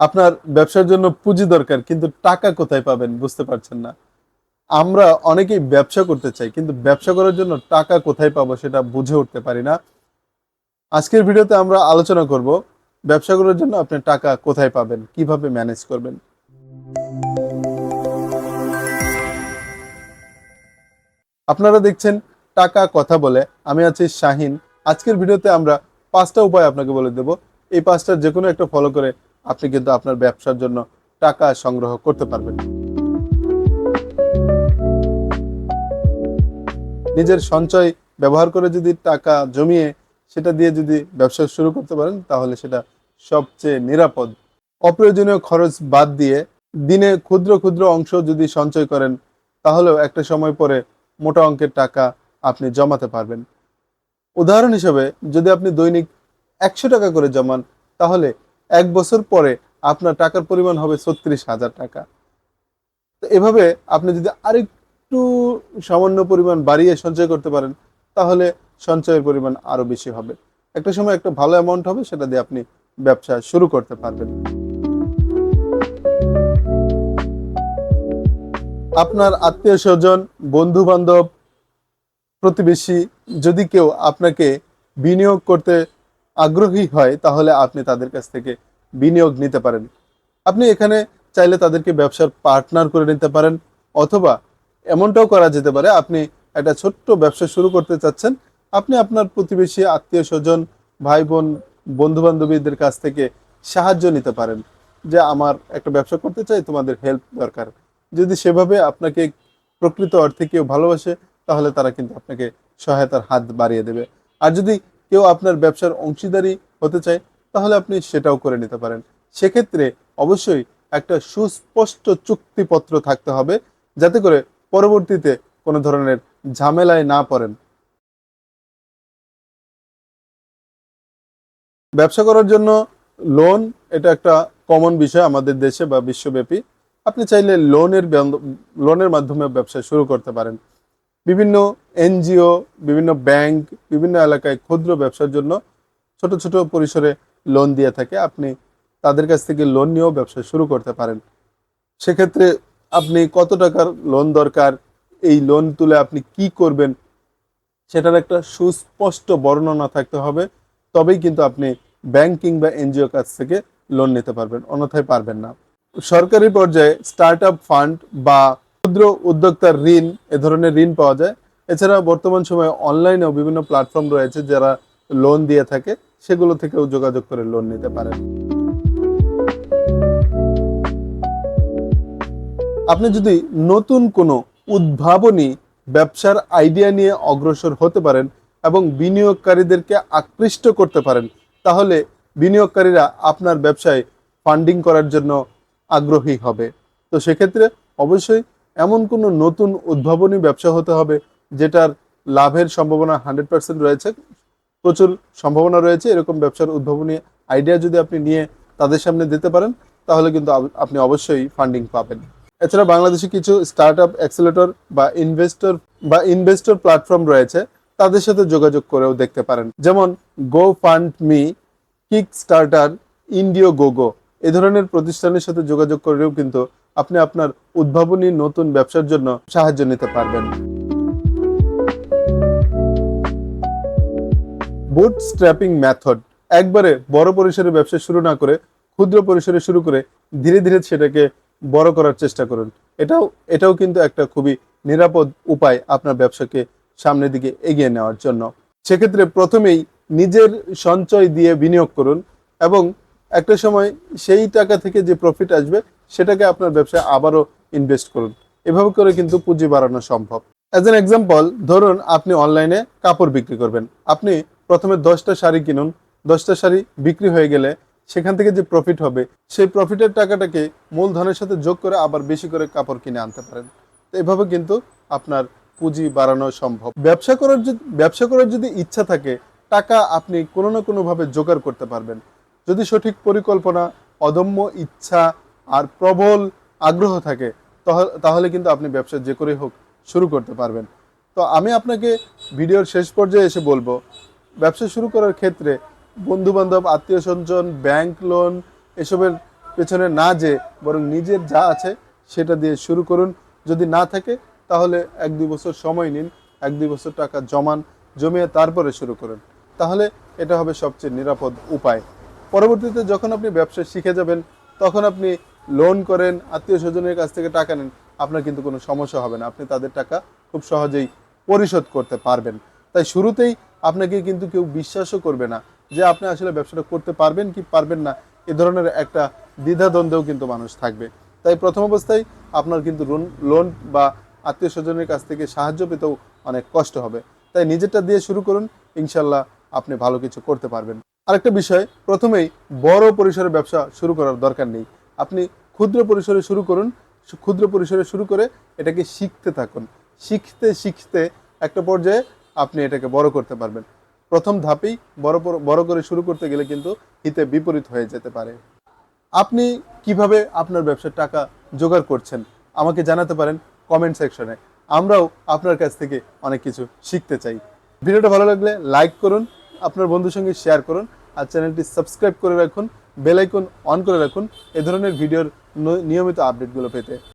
আপনার ব্যবসার জন্য পুঁজি দরকার, কিন্তু টাকা কোথায় পাবেন বুঝতে পারছেন না। আমরা অনেকেই ব্যবসা করতে চাই, কিন্তু ব্যবসা করার জন্য টাকা কোথায় পাবো সেটা বুঝে উঠতে পারি না। আজকের ভিডিওতে আমরা আলোচনা করব, ব্যবসা করার জন্য আপনি টাকা কোথায় পাবেন, কীভাবে ম্যানেজ করবেন। আপনারা দেখছেন টাকা কথা বলে, আমি আছি শাহিন। আজকের ভিডিওতে আমরা পাঁচটা উপায় আপনাকে বলে দেব। এই পাঁচটার যে কোনো একটা ফলো করে আপনি কিন্তু আপনার ব্যবসার জন্য টাকা সংগ্রহ করতে পারবেন। নিজের সঞ্চয় ব্যবহার করে যদি টাকা জমিয়ে সেটা দিয়ে যদি ব্যবসা শুরু করতে পারেন, তাহলে সেটা সবচেয়ে নিরাপদ। অপ্রয়োজনীয় খরচ বাদ দিয়ে দিনে ক্ষুদ্র ক্ষুদ্র অংশ যদি সঞ্চয় করেন, তাহলেও একটা সময় পরে মোটা অঙ্কের টাকা আপনি জমাতে পারবেন। উদাহরণ হিসেবে যদি আপনি দৈনিক একশো টাকা করে জমান, তাহলে এক বছর পরে আপনার টাকার পরিমাণ হবে ছত্রিশ হাজার টাকা। তো এভাবে আপনি যদি আরেকটু সামান্য পরিমাণ বাড়িয়ে সঞ্চয় করতে পারেন, তাহলে সঞ্চয়ের পরিমাণ আরও বেশি হবে। একটা সময় একটা ভালো অ্যামাউন্ট হবে, সেটা দিয়ে আপনি ব্যবসা শুরু করতে পারবেন। আপনার আত্মীয় স্বজন বন্ধু বান্ধব প্রতিবেশী যদি কেউ আপনাকে বিনিয়োগ করতে আগ্রহী হয়, তাহলে আপনি তাদের কাছ থেকে বিনিয়োগ নিতে পারেন। আপনি এখানে চাইলে তাদেরকে ব্যবসার পার্টনার করে নিতে পারেন, অথবা এমনটাও করা যেতে পারে, আপনি একটা ছোট্ট ব্যবসা শুরু করতে চাচ্ছেন, আপনি আপনার প্রতিবেশী, আত্মীয় স্বজন, ভাই বোন বন্ধু বান্ধবীদের কাছ থেকে সাহায্য নিতে পারেন যে আমার একটা ব্যবসা করতে চাই, তোমাদের হেল্প দরকার। যদি সেভাবে আপনাকে প্রকৃত অর্থে কেউ ভালোবাসে, তাহলে তারা কিন্তু আপনাকে সহায়তার হাত বাড়িয়ে দেবে। আর যদি কেউ আপনার ব্যবসার অংশীদারি হতে চায় তাহলে আপনি সেটাও করে নিতে পারেন। সেক্ষেত্রে অবশ্যই একটা সুস্পষ্ট চুক্তিপত্র থাকতে হবে, যাতে করে পরবর্তীতে কোনো ধরনের ঝামেলায় না পড়েন। ব্যবসা করার জন্য লোন এটা একটা কমন বিষয় আমাদের দেশে বা বিশ্বব্যাপী। আপনি চাইলে লোনের লোনের মাধ্যমে ব্যবসা শুরু করতে পারেন। বিভিন্ন এনজিও, বিভিন্ন ব্যাংক বিভিন্ন এলাকায় ক্ষুদ্র ব্যবসার জন্য ছোট ছোট পরিসরে লোন দিয়ে থাকে, আপনি তাদের কাছ থেকে লোন নিয়েও ব্যবসা শুরু করতে পারেন। সেক্ষেত্রে আপনি কত টাকার লোন দরকার, এই লোন তুলে আপনি কি করবেন, সেটার একটা সুস্পষ্ট বর্ণনা থাকতে হবে, তবেই কিন্তু আপনি ব্যাংক কিংবা এনজিও কাছ থেকে লোন নিতে পারবেন, অন্যথায় পারবেন না। সরকারি পর্যায়ে স্টার্ট ফান্ড বা ক্ষুদ্র উদ্যোক্তার ঋণ, এ ধরনের ঋণ পাওয়া যায়। এছাড়া বর্তমান সময়ে অনলাইনেও বিভিন্ন প্ল্যাটফর্ম রয়েছে যারা লোন দিয়ে থাকে। সেগুলো থেকেও যোগাযোগ করে লোন নিতে পারেন। আপনি যদি নতুন কোনো উদ্ভাবনী ব্যবসার আইডিয়া নিয়ে অগ্রসর হতে পারেন এবং বিনিয়োগকারীদেরকে আকৃষ্ট করতে পারেন, তাহলে বিনিয়োগকারীরা আপনার ব্যবসায় ফান্ডিং করার জন্য আগ্রহী হবে। তো সেক্ষেত্রে অবশ্যই এমন কোনো নতুন উদ্ভাবনী ব্যবসা হতে হবে যেটার লাভের সম্ভাবনা হান্ড্রেড পার্সেন্ট রয়েছে। প্রচুর সম্ভাবনা রয়েছে, এরকম ব্যবসার উদ্ভাবনী আইডিয়া যদি আপনি নিয়ে তাদের সামনে দিতে পারেন, তাহলে কিন্তু আপনি অবশ্যই ফান্ডিং পাবেন। এছাড়া বাংলাদেশে কিছু স্টার্ট আপ অ্যাক্সেলেটর বা ইনভেস্টর বা ইনভেস্টর প্ল্যাটফর্ম রয়েছে, তাদের সাথে যোগাযোগ করেও দেখতে পারেন। যেমন go fund me kickstarter Indiegogo এ ধরনের প্রতিষ্ঠানের সাথে যোগাযোগ করেও কিন্তু আপনি আপনার উদ্ভাবনী নতুন ব্যবসার জন্য সাহায্য নিতে পারবেন। বুট স্ট্র্যাপিং মেথড একবারে বড় পরিসরে ব্যবসা শুরু না করে, ক্ষুদ্র পরিসরে শুরু করে ধীরে ধীরে সেটাকে বড় করার চেষ্টা করুন। এটাও এটাও কিন্তু একটা খুবই নিরাপদ উপায় আপনার ব্যবসাকে সামনের দিকে এগিয়ে নেওয়ার জন্য। সেক্ষেত্রে প্রথমেই নিজের সঞ্চয় দিয়ে বিনিয়োগ করুন এবং একটা সময় সেই টাকা থেকে যে প্রফিট আসবে, সেটাকে আপনার ব্যবসায় আবারও ইনভেস্ট করুন। এভাবে করে কিন্তু পুঁজি বাড়ানো সম্ভব। অ্যাজ এন এক্সাম্পল ধরুন আপনি অনলাইনে কাপড় বিক্রি করবেন। আপনি প্রথমে দশটা শাড়ি কিনুন, দশটা শাড়ি বিক্রি হয়ে গেলে সেখান থেকে যে প্রফিট হবে, সেই প্রফিটের টাকাটাকে মূলধনের সাথে যোগ করে আবার বেশি করে কাপড় কিনে আনতে পারেন। তো এভাবে কিন্তু আপনার পুঁজি বাড়ানো সম্ভব। ব্যবসা করার যদি, ব্যবসা করার যদি ইচ্ছা থাকে, টাকা আপনি কোনো না কোনোভাবে জোগাড় করতে পারবেন। যদি সঠিক পরিকল্পনা, অদম্য ইচ্ছা আর প্রবল আগ্রহ থাকে, তাহ- তাহলে কিন্তু আপনি ব্যবসা যে করে হোক শুরু করতে পারবেন। তো আমি আপনাকে ভিডিওর শেষ পর্যায়ে এসে বলব ব্যবসা শুরু করার ক্ষেত্রে বন্ধু বান্ধব আত্মীয় স্বজন ব্যাংক লোন এসবের পেছনে না যে বরং নিজের যা আছে সেটা দিয়ে শুরু করুন। যদি না থাকে, তাহলে এক দুই বছর সময় নিন, এক দুই বছর টাকা জমান, জমিয়ে তারপরে শুরু করুন। তাহলে এটা হবে সবচেয়ে নিরাপদ উপায়। পরবর্তীতে যখন আপনি ব্যবসা শিখে যাবেন, তখন আপনি লোন করেন আত্মীয় স্বজনের কাছ থেকে টাকা নেন, আপনার কিন্তু কোনো সমস্যা হবে না। আপনি তাদের টাকা খুব সহজেই পরিশোধ করতে পারবেন। তাই শুরুতেই আপনাকে কিন্তু কেউ বিশ্বাসও করবে না যে আপনি আসলে ব্যবসাটা করতে পারবেন কি পারবেন না। এ ধরনের একটা দ্বিধাদ্বন্দ্বেও কিন্তু মানুষ থাকবে। তাই প্রথম অবস্থায় আপনার কিন্তু লোন লোন বা আত্মীয় স্বজনের কাছ থেকে সাহায্য পেতেও অনেক কষ্ট হবে। তাই নিজেরটা দিয়ে শুরু করুন ইনশাল্লাহ আপনি ভালো কিছু করতে পারবেন। আরেকটা বিষয়, প্রথমেই বড় পরিসরে ব্যবসা শুরু করার দরকার নেই। আপনি ক্ষুদ্র পরিসরে শুরু করুন, ক্ষুদ্র পরিসরে শুরু করে এটাকে শিখতে থাকুন। শিখতে শিখতে একটা পর্যায়ে আপনি এটাকে বড় করতে পারবেন। প্রথম ধাপেই বড় বড় করে শুরু করতে গেলে কিন্তু হিতে বিপরীত হয়ে যেতে পারে। আপনি কীভাবে আপনার ব্যবসার টাকা জোগাড় করছেন, আমাকে জানাতে পারেন কমেন্ট সেকশনে আমরাও আপনার কাছ থেকে অনেক কিছু শিখতে চাই। ভিডিওটা ভালো লাগলে লাইক করুন, আপনার বন্ধুর সঙ্গে শেয়ার করুন, আর চ্যানেলটি সাবস্ক্রাইব করে রাখুন বেল আইকন অন করে রাখুন, এ ধরনের ভিডিওর নিয়মিত আপডেটগুলো পেতে।